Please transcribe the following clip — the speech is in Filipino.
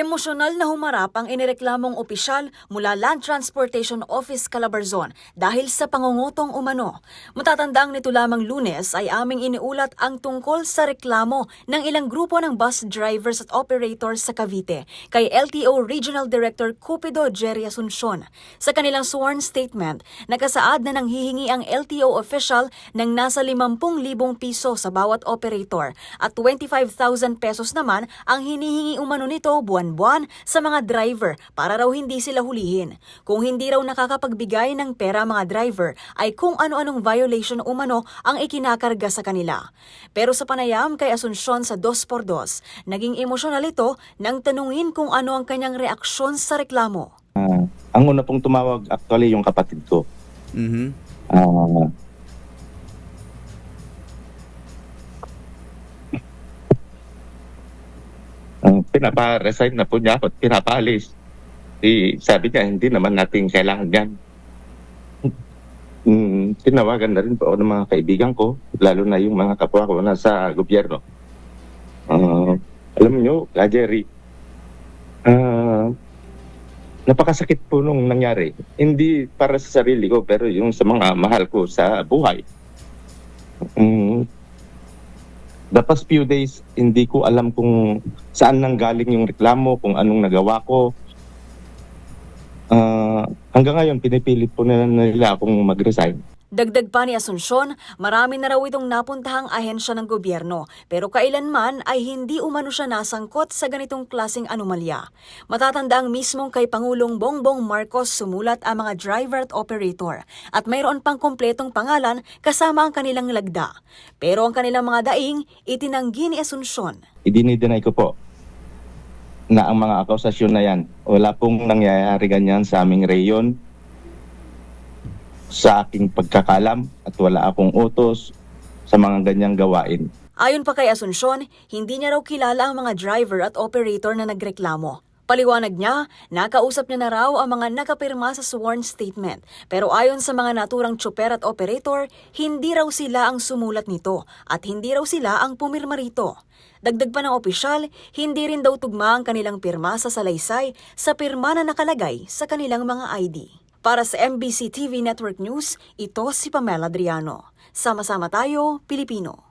Emosyonal na humarap ang inireklamong opisyal mula Land Transportation Office Calabarzon dahil sa pangungutong umano. Matatandang nito lamang lunes ay aming iniulat ang tungkol sa reklamo ng ilang grupo ng bus drivers at operators sa Cavite kay LTO Regional Director Cupido Jerry Asuncion. Sa kanilang sworn statement, nakasaad na nanghihingi ang LTO official ng nasa 50,000 piso sa bawat operator at 25,000 pesos naman ang hinihingi umano nito buwan-buwan sa mga driver para raw hindi sila hulihin. Kung hindi raw nakakapagbigay ng pera mga driver ay kung ano-anong violation umano ang ikinakarga sa kanila. Pero sa panayam kay Asuncion sa 2x2, naging emosyonal ito nang tanungin kung ano ang kanyang reaksyon sa reklamo. Ah, ang una pong tumawag actually yung kapatid ko. Mhm. Ah, pinapa-resign na po niya ako at pinapaalis. Di, sabi niya, hindi naman natin kailangan yan. Mm, tinawagan na rin po ako ng mga kaibigan ko, lalo na yung mga kapwa ko na sa gobyerno. Ah, alam niyo, Ka Jerry, ah, napakasakit po nung nangyari. Hindi para sa sarili ko, pero yung sa mga mahal ko sa buhay. Mm, the past few days, hindi ko alam kung saan nanggaling yung reklamo, kung anong nagawa ko. Ah, hanggang ngayon, pinipilit po nila, nila akong mag-resign. Dagdag pa ni Asuncion, marami na raw itong napuntahang ahensya ng gobyerno pero kailanman ay hindi umano siya nasangkot sa ganitong klaseng anomalya. Matatanda ang mismong kay Pangulong Bongbong Marcos sumulat ang mga driver at operator at mayroon pang kompletong pangalan kasama ang kanilang lagda. Pero ang kanilang mga daing itinanggi ni Asuncion. Idinideny ko po na ang mga akusasyon na yan, wala pong nangyayari ganyan sa aming reyon, sa aking pagkakalam at wala akong utos sa mga ganyang gawain. Ayon pa kay Asuncion, hindi niya raw kilala ang mga driver at operator na nagreklamo. Paliwanag niya, nakausap niya na raw ang mga nakapirma sa sworn statement. Pero ayon sa mga naturang tsuper at operator, hindi raw sila ang sumulat nito at hindi raw sila ang pumirma rito. Dagdag pa ng opisyal, hindi rin daw tugma ang kanilang pirma sa salaysay sa pirma na nakalagay sa kanilang mga ID. Para sa MBC TV Network News, ito si Pamela Adriano. Sama-sama tayo, Pilipino.